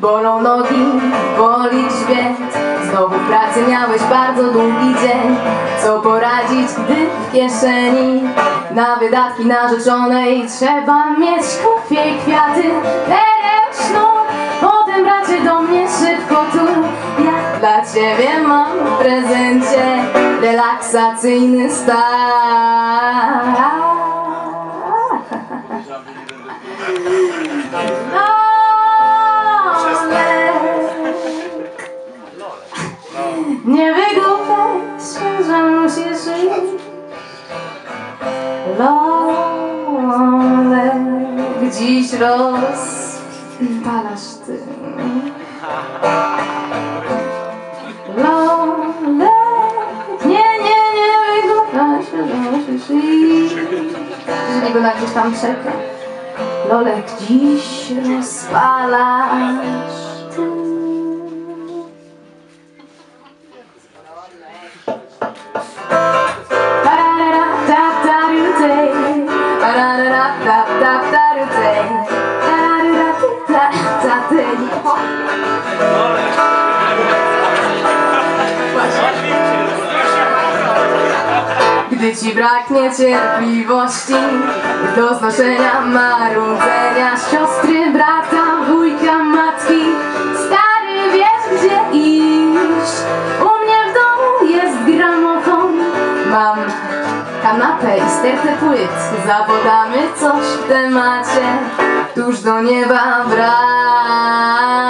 Bolą nogi, boli grzbiet pracy miałeś bardzo długi dzień. Co poradzić, gdy w kieszeni Na wydatki narzeczonej Trzeba mieć kufie i kwiaty. Pereł, sznur Potem bracie do mnie szybko tu. Ja dla ciebie mam w prezencie Relaksacyjny stan Wygłupiaj się, że musisz żyć Lolek Dziś rozpalasz ty. Lolek Nie, nie, nie wygłupiaj się, iść Że nie go na gdzieś tam czeka Lolek dziś rozpalasz Ci braknie cierpliwości do znoszenia marudzenia siostry, brata, wujka, matki, stary wiesz gdzie iść. U mnie w domu jest gramofon, mam kanapę i stertę płyt. Zapodamy coś w temacie, tuż do nieba brak.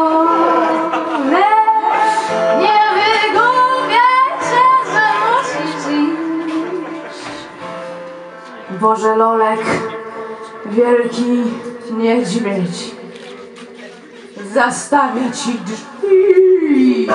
Boże Lolek, wielki niedźwiedź, zastawia ci drzwi.